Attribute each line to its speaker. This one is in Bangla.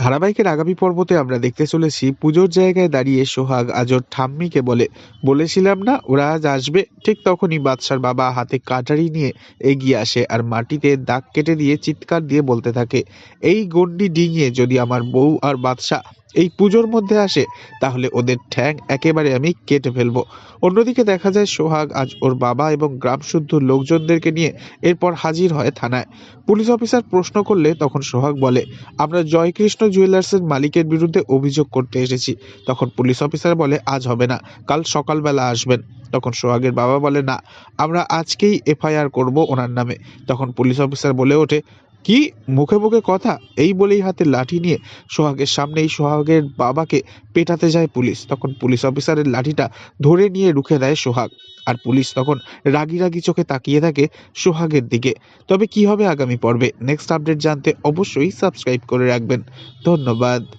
Speaker 1: ধারাবাহিকের আগামী পর্বতে আমরা দেখতে চলেছি পুজোর জায়গায় দাঁড়িয়ে সোহাগ আজর ঠাম্মিকে বলে, বলেছিলাম না, ওরা আজ আসবে। ঠিক তখনই বাদশার বাবা হাতে কাটারি নিয়ে এগিয়ে আসে আর মাটিতে দাগ কেটে দিয়ে চিৎকার দিয়ে বলতে থাকে, এই গন্ডি ডিঙিয়ে যদি আমার বউ আর বাদশা এই পুজোর মধ্যে আসে, তাহলে ওদের ঠ্যাং একেবারে আমি কেটে ফেলব। অন্যদিকে দেখা যায় সোহাগ আজ ওর বাবা এবং গ্রামশুদ্ধ লোকজনদেরকে নিয়ে এরপর হাজির হয় থানায়। পুলিশ অফিসার প্রশ্ন করলে তখন সোহাগ বলে, আমরা জয়কৃষ্ণ জুয়েলার্সের মালিকের বিরুদ্ধে অভিযোগ করতে এসেছি। তখন পুলিশ অফিসার বলে, আজ হবে না, কাল সকালবেলা আসবেন। তখন সোহাগের বাবা বলে, না, আমরা আজকেই এফআইআর করব ওনার নামে। তখন পুলিশ অফিসার বলে ওঠে, কি, মুখে মুখে কথা? এই বলেই হাতে লাঠি নিয়ে সোহাগের সামনেই সোহাগের বাবাকে পেটাতে যায় পুলিশ। তখন পুলিশ অফিসারের লাঠিটা ধরে নিয়ে রুখে দেয় সোহাগ। আর পুলিশ তখন রাগি রাগি চোখে তাকিয়ে থাকে সোহাগের দিকে। তবে কি হবে আগামী পর্বে? নেক্সট আপডেট জানতে অবশ্যই সাবস্ক্রাইব করে রাখবেন। ধন্যবাদ।